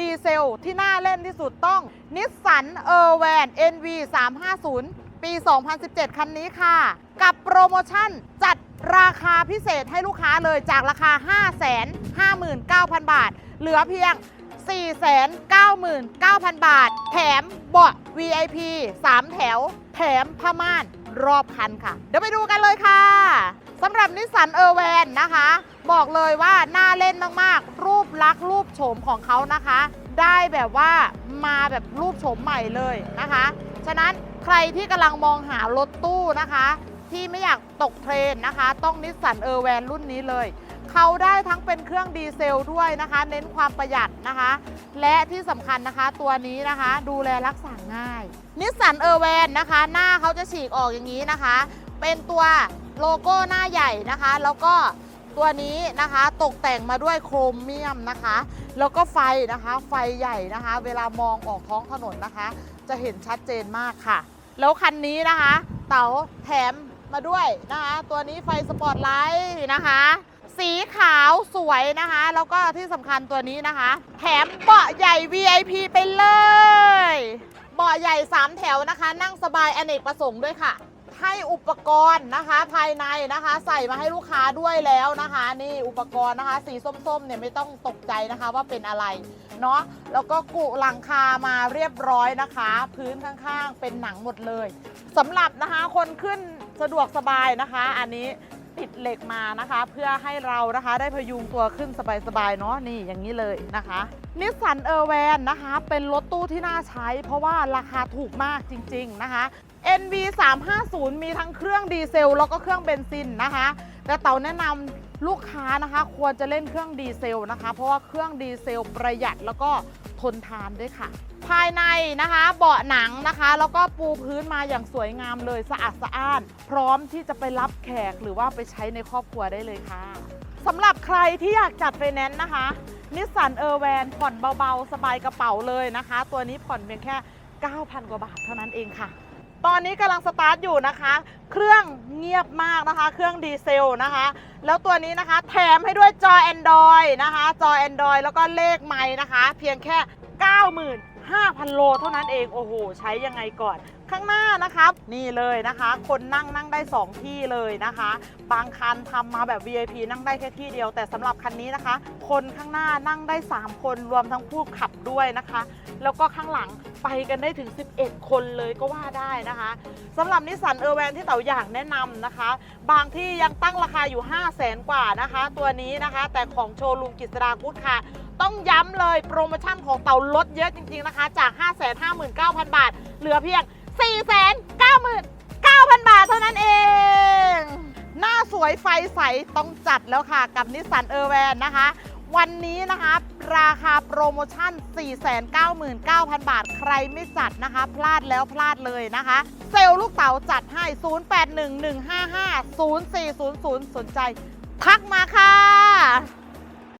ดีเซลที่น่าเล่นที่สุดต้องนิสสันเออร์แวน NV 350 ปี 2017 คันนี้ค่ะ กับโปรโมชั่นจัดราคาพิเศษให้ลูกค้าเลยจากราคา 559,000 บาท เหลือเพียง 499,000 บาท แถมเบาะ VIP 3 แถว แถมผ้าม่านรอบคันค่ะ เดี๋ยวไปดูกันเลยค่ะสำหรับนิสสันเออร์แวนนะคะ บอกเลยว่าน่าเล่นมาก ๆ รูปลักษ์รูป โฉมของเขานะคะ ได้แบบว่ามาแบบรูปโฉมใหม่เลยนะคะ ฉะนั้นใครที่กำลังมองหารถตู้นะคะ ที่ไม่อยากตกเทรนนะคะ ต้องนิสสันเออร์แวนรุ่นนี้เลยเขาได้ทั้งเป็นเครื่องดีเซลด้วยนะคะ เน้นความประหยัดนะคะ และที่สำคัญนะคะตัวนี้นะคะ ดูแลรักษาง่ายนิสสันเออร์แวนนะคะ หน้าเขาจะฉีกออกอย่างนี้นะคะ เป็นตัวโลโก้หน้าใหญ่นะคะ แล้วก็ ตัวนี้นะคะตกแต่งมาด้วยโครเมียมนะคะ แล้วก็ไฟนะคะไฟใหญ่นะคะ เวลามองออกท้องถนนนะคะ จะเห็นชัดเจนมากค่ะ แล้วคันนี้นะคะ เต๋าแถมมาด้วยนะคะ ตัวนี้ไฟสปอตไลท์นะคะ สีขาวสวยนะคะ แล้วก็ที่สำคัญตัวนี้นะคะ แถมเบาะใหญ่ VIP ไปเลย บาะใหญ่ 3 แถวนะคะ นั่งสบายอเนกประสงค์ด้วยค่ะ ให้อุปกรณ์นะคะภายในนะคะ ใส่มาให้ลูกค้าด้วยแล้วนะคะ นี่อุปกรณ์นะคะ สีส้มๆเนี่ยไม่ต้องตกใจนะคะว่าเป็นอะไรเนาะแล้วก็กุหลังคามาเรียบร้อยนะคะ พื้นข้างๆ เป็นหนังหมดเลยสำหรับนะคะคนขึ้นสะดวกสบายนะคะ อันนี้ ติดเหล็กมานะคะ เพื่อให้เรานะคะได้พยุงตัวขึ้นสบายๆเนาะนี่อย่างนี้เลยนะคะนิสสันเออร์แวนนะคะ เป็นรถตู้ที่น่าใช้ เพราะว่าราคาถูกมากจริง ๆนะคะ NV 350มีทั้งเครื่องดีเซล แล้วก็เครื่องเบนซินนะคะ แต่เต๋าแนะนำลูกค้านะคะ ควรจะเล่นเครื่องดีเซลนะคะ เพราะว่าเครื่องดีเซลประหยัดแล้วก็ ทนทานด้วยค่ะ ภายในนะคะเบาะหนังนะคะ แล้วก็ปูพื้นมาอย่างสวยงามเลยสะอาดสะอ้าน พร้อมที่จะไปรับแขกหรือว่าไปใช้ในครอบครัวได้เลยค่ะสำหรับใครที่อยากจัดไฟแนนซ์นะคะนิสสันเออร์แวนผ่อนเบาๆ สบายกระเป๋าเลยนะคะ ตัวนี้ผ่อนเพียงแค่ 9,000 กว่าบาทเท่านั้นเองค่ะ ตอนนี้กำลังสตาร์ทอยู่นะคะ เครื่องเงียบมากนะคะ เครื่องดีเซลนะคะ แล้วตัวนี้นะคะ แถมให้ด้วยจอ Android นะคะ จอ Android แล้วก็เลขไม้นะคะ เพียงแค่ 5,000 โลเท่านั้นเองโอ้โห ใช้ยังไงก่อน ข้างหน้านะครับนี่เลยนะคะ คนนั่งนั่งได้ 2 ที่เลยนะคะ บางคันทำมาแบบ VIP นั่งได้แค่ที่เดียว แต่สำหรับคันนี้นะคะ คนข้างหน้านั่งได้ 3 คนรวมทั้งผู้ขับด้วยนะคะ แล้วก็ข้างหลังไปกันได้ถึง 11 คนเลยก็ว่าได้นะคะสำหรับนิสสันเออร์แวนที่เต๋าอยากแนะนำนะคะ บางที่ยังตั้งราคาอยู่ 5 0 0แสนกว่านะคะ ตัวนี้นะคะ แต่ของโชว์รูมกิษดากุ๊ดค่ะ ต้องย้ำเลยโปรโมชั่นของเต๋าลดเยอะจริง ๆนะคะ จาก 559,000 บาท เหลือเพียง 499,000 บาทเท่านั้นเอง หน้าสวยไฟใสต้องจัดแล้วค่ะ กับนิสสันเออร์แวนนะคะ วันนี้นะคะ ราคาโปรโมชั่น 499,000 บาท ใครไม่จัดนะคะ พลาดแล้วพลาดเลยนะคะ เซลล์ลูกเต๋าจัดให้ 0811550400 สนใจ ทักมาค่ะ